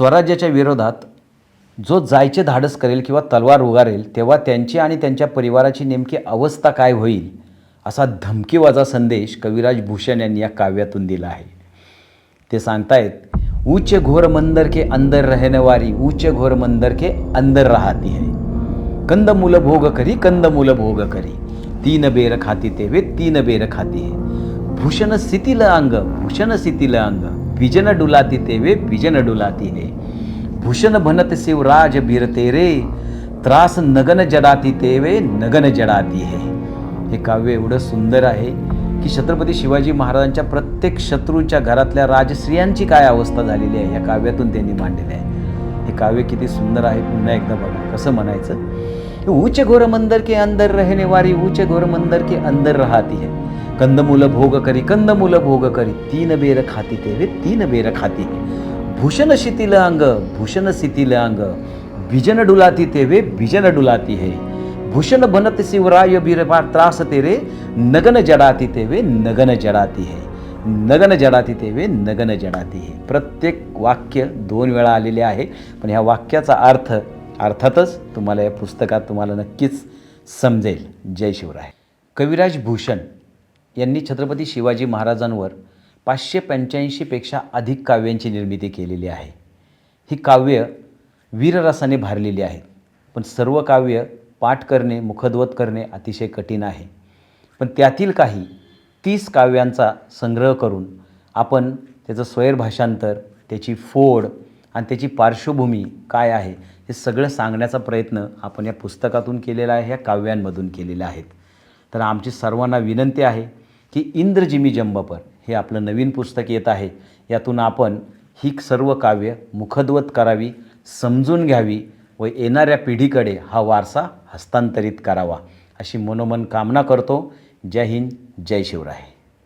स्वराज्याच्या विरोधात जो जायचे धाडस करेल किंवा तलवार उगारेल तेव्हा त्यांची आणि त्यांच्या परिवाराची नेमकी अवस्था काय होईल असा धमकीवाजा संदेश कविराज भूषण यांनी या काव्यातून दिला आहे. ते सांगतायत ऊंचे घोर मंदर के अंदर रहने उच्च ऊंचे घोर मंदर के अंदर राहती है. कंद मूल भोग करी कंद मूल भोग करी. तीन बेर खाती तेवे तीन बेर खाती है. भूषण स्थितील अंग भूषण स्थितील अंग. विजन डुलाती तेवे विजन डुलाती हे भूषण भनत शिवराज बिरते रे त्रास नगन जडाती तेवे नगन जडाती हे हे काव्य एवढं सुंदर आहे की छत्रपती शिवाजी महाराजांच्या प्रत्येक शत्रूंच्या घरातल्या राजस्त्रियांची काय अवस्था झालेली आहे या काव्यातून त्यांनी मांडलेलं आहे हे काव्य किती सुंदर आहे पुन्हा एकदा बघा कसं म्हणायचं ऊंचे घोर मंदिर के अंदर रहने वाली ऊंचे घोर मंदिर के अंदर राहती है। कंदमूल भोग करी कंदमूल भोग करी तीन बेर खाती तेवे तीन बेर खाती है। भूषण शिथिल अंग भूषण शिथिल अंग बिजन डुलाती तेवे बिजन डुलाती है। भूषण बनत शिवराय बीरपार त्रास तेरे नगन जडाती तेवे नगन जडाती है। नगन जडाती तेवे नगन जडाती है। प्रत्येक वाक्य दोन वेळा आलेले आहे पण ह्या वाक्याचा अर्थ अर्थातच तुम्हाला या पुस्तकात तुम्हाला नक्कीच समजेल. जय शिवराय. कविराज भूषण यांनी छत्रपती शिवाजी महाराजांवर पाचशे पंच्याऐंशीपेक्षा अधिक काव्यांची निर्मिती केलेली आहे. ही काव्य वीररसाने भारलेली आहेत. पण सर्व काव्य पाठ करणे मुखद्वत करणे अतिशय कठीण आहे. पण त्यातील काही तीस काव्यांचा संग्रह करून आपण त्याचं स्वैरभाषांतर त्याची फोड आणि त्याची पार्श्वभूमी काय आहे हे सगळं सांगण्याचा प्रयत्न आपण या पुस्तकातून केलेला आहे ह्या काव्यांमधून केलेल्या आहेत. तर आमची सर्वांना विनंती आहे की इंद्रजिमी जंबपर हे आपलं नवीन पुस्तक येत आहे. यातून आपण ही सर्व काव्य मुखद्वत करावी समजून घ्यावी व येणाऱ्या पिढीकडे हा वारसा हस्तांतरित करावा अशी मनोमन कामना करतो. जय हिंद जय शिवराय.